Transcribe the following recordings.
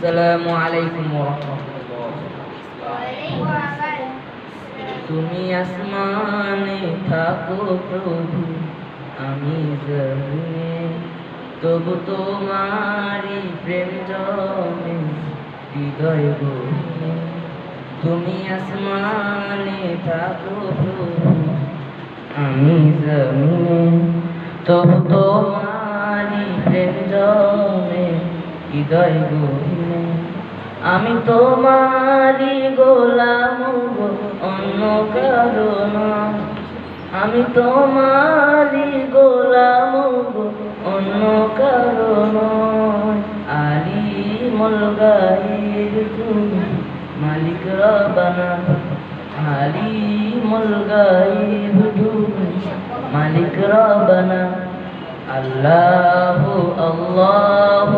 আসসালামু আলাইকুম তুমি আসমানে থাকো প্রভু, আমি জমিনে, তবু তোমারি প্রেম জমে, হৃদয় গহিনে। তুমি আসমানে থাকো প্রভু, আমি জমিনে, তবু তোমারি প্রেম জমে হৃদয় গহিনে, আমি তোমারি গোলাম অন্য কারণ আমি তোমারি গোলাম অন্য কারণ আলী মলগাইর তুমি মালিক রবানা। আলী মলগাইর তুমি মালিক রবানা। الله الله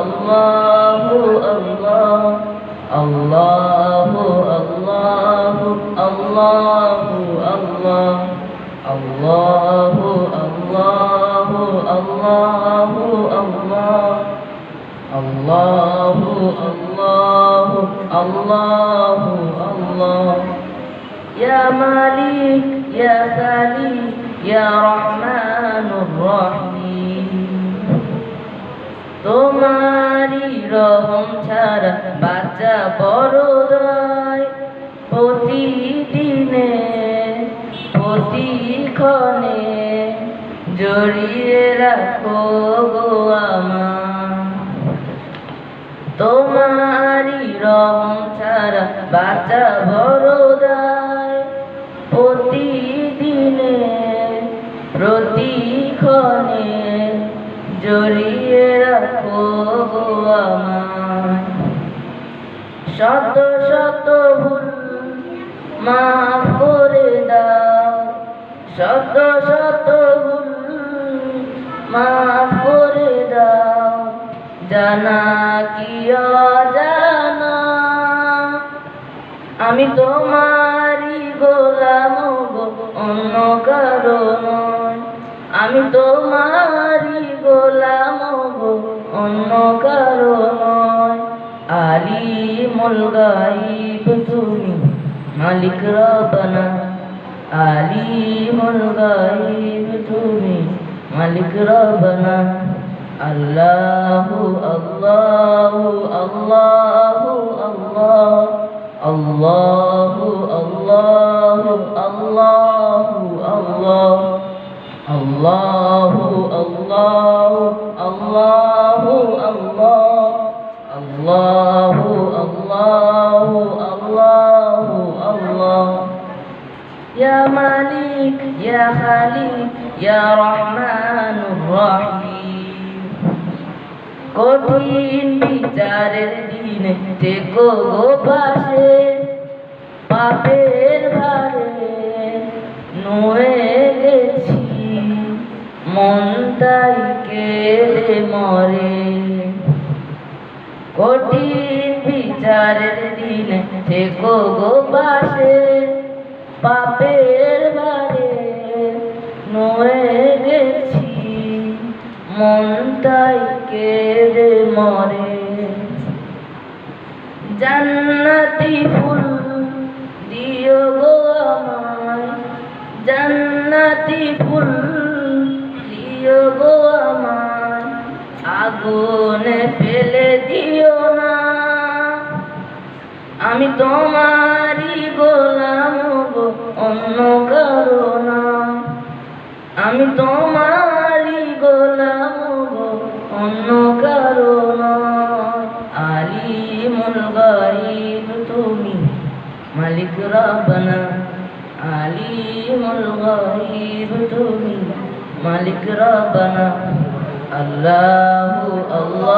الله الله الله الله الله الله الله الله الله الله الله الله الله الله يا مالك يا سالك يا رحمن الرحيم রাজা বড়দায় প্রতিদিনে প্রতিক্ষণে জড়িয়ে রাখো গো আমার। তোমারই রং ছাড়া বাচ্চা বড়দায় প্রতিদিনে প্রতিক্ষণে জড়িয়ে শত শত ভুল মাফ করে দাও। শত শত ভুল মাফ করে দাও। জানা কি অজানা? আমি তোমারি গোলাম অন্য কারও নয়। আমি তোমারি গোলাম অন্য কারও আলামুল গাইব তুমি মালিক রবনা আলিমুল গাইব তুমি মালিক রবনা আল্লাহু আল্লাহু আল্লাহু আল্লাহ আল্লাহু আল্লাহু আল্লাহু আল্লাহ আল্লাহু আল্লাহু আল্লাহ يا مالك يا خالق يا رحمن الرحيم কঠিন বিচারের দিনে থেকো গো পাশে পাপের ভারে নুয়ে গেছি মনটাই কেড়ে মরে কঠিন বিচারের দিনে থেকো গো পাশে পাপের বারে নয়ে গেছি মনটাই কেড়ে মরে। জান্নাতি ফুল দিও গো আমায়, জান্নাতি ফুল দিও গো আমায়, আগুনে ফেলে দিও না। আমি তোমারই আমি তোমারই গোলাম অন্য কারও না আলী গাইব তুমি, মালিক রবনা আলি গাইব তুমি, মালিক রবনা আল্লাহ আল্লাহ।